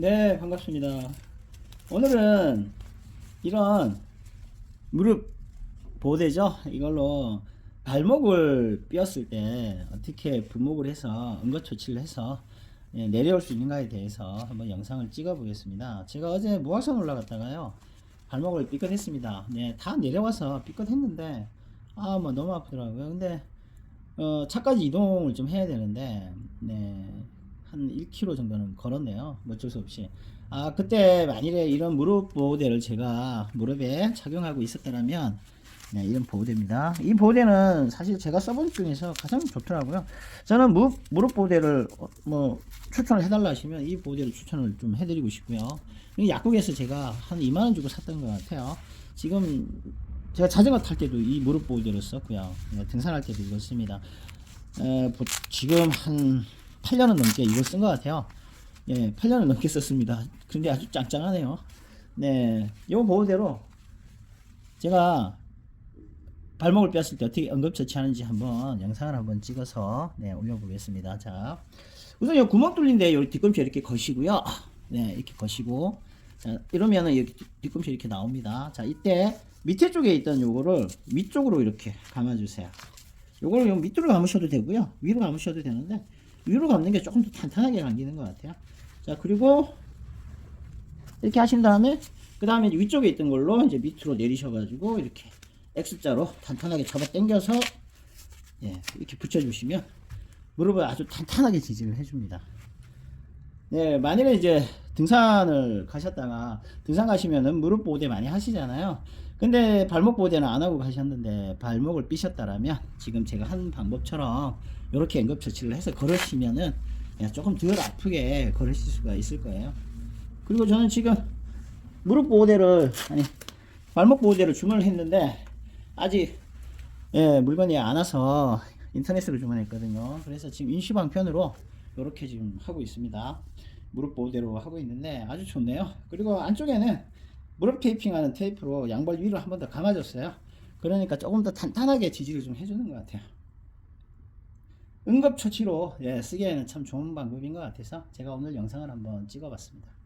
네, 반갑습니다. 오늘은 이런 무릎 보호대죠? 이걸로 발목을 삐었을 때 어떻게 분목을 해서 응급처치를 해서 예, 내려올 수 있는가에 대해서 한번 영상을 찍어 보겠습니다. 제가 어제 무악산 올라갔다가요. 발목을 삐끗했습니다. 네, 다 내려와서 삐끗했는데 아, 뭐 너무 아프더라고요. 근데 어, 차까지 이동을 좀 해야 되는데 네. 한 1km 정도는 걸었네요. 뭐 어쩔 수 없이. 아, 그때 만일에 이런 무릎 보호대를 제가 무릎에 착용하고 있었더라면, 네, 이런 보호대입니다. 이 보호대는 사실 제가 써본 중에서 가장 좋더라고요. 저는 무릎, 무릎 보호대를 어, 뭐 추천을 해달라 하시면 이 보호대를 추천을 좀 해드리고 싶고요. 이 약국에서 제가 한 2만원 주고 샀던 것 같아요. 지금 제가 자전거 탈 때도 이 무릎 보호대를 썼고요. 네, 등산할 때도 이걸 씁니다. 에, 보- 지금 한 8년은 넘게 이걸 쓴 것 같아요. 예, 8년을 넘게 썼습니다. 근데 아주 짱짱하네요. 네, 요 보호대로 제가 발목을 뺐을 때 어떻게 응급처치하는지 한번 영상을 한번 찍어서 네, 올려보겠습니다. 자, 우선 요 구멍 뚫린데 요 뒤꿈치 이렇게 거시고요. 네, 이렇게 거시고 자, 이러면은 이렇게 뒤- 뒤꿈치 이렇게 나옵니다. 자, 이때 밑에 쪽에 있던 요거를 위쪽으로 이렇게 감아주세요. 요거를 요 밑으로 감으셔도 되고요. 위로 감으셔도 되는데 위로 감는 게 조금 더 탄탄하게 감기는 것 같아요. 자 그리고 이렇게 하신 다음에 그 다음에 위쪽에 있던 걸로 이제 밑으로 내리셔가지고 이렇게 X자로 탄탄하게 잡아 당겨서 예, 이렇게 붙여주시면 무릎을 아주 탄탄하게 지지를 해줍니다. 네, 만일에 이제 등산을 가셨다가 등산 가시면은 무릎 보호대 많이 하시잖아요. 근데 발목 보호대는 안 하고 가셨는데 발목을 삐셨다라면 지금 제가 한 방법처럼 이렇게 응급 처치를 해서 걸으시면은 예, 조금 덜 아프게 걸으실 수가 있을 거예요. 그리고 저는 지금 무릎 보호대를 아니 발목 보호대를 주문을 했는데 아직 예, 물건이 안 와서 인터넷으로 주문했거든요. 그래서 지금 인시방편으로 이렇게 지금 하고 있습니다. 무릎 보호대로 하고 있는데 아주 좋네요. 그리고 안쪽에는 무릎 테이핑하는 테이프로 양발 위로 한 번 더 감아줬어요. 그러니까 조금 더 탄탄하게 지지를 좀 해주는 것 같아요. 응급처치로 예, 쓰기에는 참 좋은 방법인 것 같아서 제가 오늘 영상을 한번 찍어봤습니다.